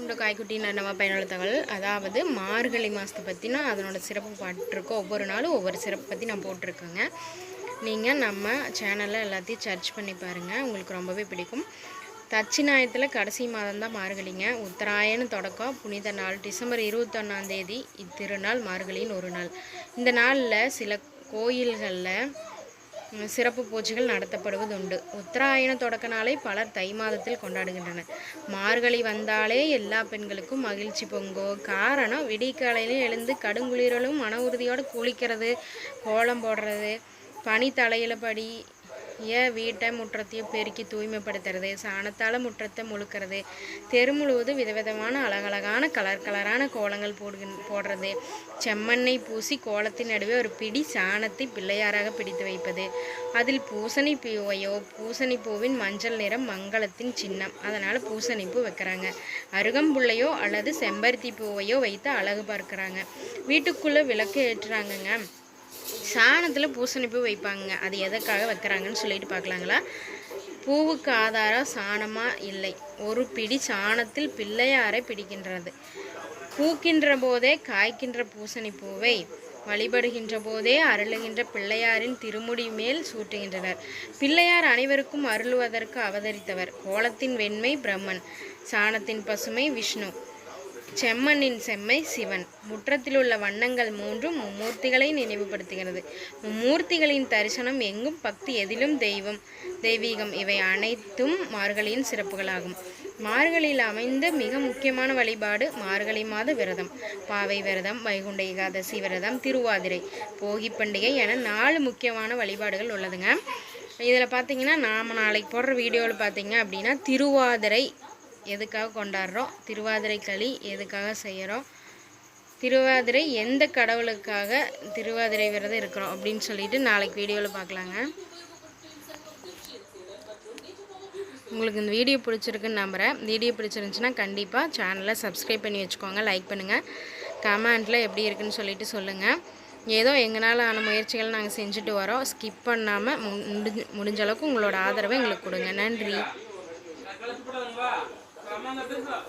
இந்த காய்க்குட்டி நம்ம பயனுள்ள தகவல் அதாவது மார்கழி மாதத்தை பற்றினா அதனோட சிறப்பு பாட்டிருக்கோம். ஒவ்வொரு நாளும் ஒவ்வொரு சிறப்பு பற்றி நான் போட்டிருக்கேங்க. நீங்கள் நம்ம சேனலில் எல்லாத்தையும் சர்ச் பண்ணி பாருங்கள் உங்களுக்கு ரொம்பவே பிடிக்கும். தட்சிணாயத்தில் கடைசி மாதம்தான் மார்கழிங்க. உத்தராயண தொடக்கம் புனித நாள் டிசம்பர் இருபத்தொன்னாந்தேதி இத்திருநாள் மார்கழியின் ஒரு நாள். இந்த நாளில் சில கோயில்களில் சிறப்பு பூஜைகள் நடத்தப்படுவது உண்டு உத்தராயண தொடக்க நாளை பலர் தை மாதத்தில் கொண்டாடுகின்றனர். மார்கழி வந்தாலே எல்லா பெண்களுக்கும் மகிழ்ச்சி பொங்கும் காரணம் விடிக்காலையிலும் எழுந்து கடுங்குளிரலும் மன உறுதியோடு குளிக்கிறது கோலம் போடுறது பனி தலையில படி ஏன் வீட்டை முற்றத்தையும் பெருக்கி தூய்மைப்படுத்துறது சாணத்தால் முற்றத்தை முழுக்கிறது தெரு முழுவதும் விதவிதமான அழகழகான கலர் கலரான கோலங்கள் போடுகின் போடுறது. செம்மண்ணை பூசி கோலத்தின் நடுவே ஒரு பிடி சாணத்தை பிள்ளையாராக பிடித்து வைப்பது. அதில் பூசணி பூவையோ பூசணி பூவின் மஞ்சள் நிறம் மங்களத்தின் சின்னம். அதனால் பூசணி பூ வைக்கிறாங்க. அருகம்புள்ளையோ அல்லது செம்பருத்தி பூவையோ வைத்து அழகு பார்க்குறாங்க. வீட்டுக்குள்ளே விளக்கு ஏற்றுறாங்கங்க. சாணத்தில் பூசணிப்பூ வைப்பாங்க. அது எதற்காக வைக்கிறாங்கன்னு சொல்லிட்டு பார்க்கலாங்களா? பூவுக்கு ஆதாரம் சாணமா இல்லை. ஒரு பிடி சாணத்தில் பிள்ளையாரை பிடிக்கின்றது. பூக்கின்ற போதே காய்க்கின்ற பூசணி பூவை வழிபடுகின்ற போதே அருளுகின்ற பிள்ளையாரின் திருமுடி மேல் சூட்டுகின்றனர். பிள்ளையார் அனைவருக்கும் அருளுவதற்கு அவதரித்தவர் கோலத்தின் வெண்மை பிரம்மன் சாணத்தின் பசுமை விஷ்ணு. செம்மண்ணின் செம்மை சிவன். முற்றத்தில் உள்ள வண்ணங்கள் மூன்றும் மும்மூர்த்திகளை நினைவுபடுத்துகிறது. மும்மூர்த்திகளின் தரிசனம் எங்கும் பக்தி எதிலும் தெய்வம் தெய்வீகம் இவை அனைத்தும் மார்கழியின் சிறப்புகளாகும். மார்கழியில் அமைந்த மிக முக்கியமான வழிபாடு மார்கழி மாத விரதம். பாவை விரதம் வைகுண்ட ஏகாதசி விரதம் திருவாதிரை போகி பண்டிகை என நாலு முக்கியமான வழிபாடுகள் உள்ளதுங்க. இதில் பார்த்தீங்கன்னா நாம் நாளைக்கு போடுற வீடியோவில் பார்த்தீங்க அப்படின்னா திருவாதிரை எதுக்காக கொண்டாடுறோம்? திருவாதிரை களி எதுக்காக செய்கிறோம் திருவாதிரை எந்த கடவுளுக்காக திருவாதிரை விரதம் இருக்கிறோம் அப்படின்னு சொல்லிட்டு நாளைக்கு வீடியோவில் பார்க்கலாங்க. உங்களுக்கு இந்த வீடியோ பிடிச்சிருக்குன்னு நம்புகிறேன் வீடியோ பிடிச்சிருந்துச்சுன்னா கண்டிப்பாக சேனலை சப்ஸ்கிரைப் பண்ணி வச்சுக்கோங்க லைக் பண்ணுங்கள் கமெண்ட்டில் எப்படி இருக்குன்னு சொல்லிட்டு சொல்லுங்கள் ஏதோ எங்களால் ஆன முயற்சிகள் நாங்கள் செஞ்சுட்டு வரோம். ஸ்கிப் பண்ணாமல் முடிஞ்ச முடிஞ்ச அளவுக்கு உங்களோட ஆதரவை எங்களுக்கு கொடுங்க. நன்றி. вона набігла.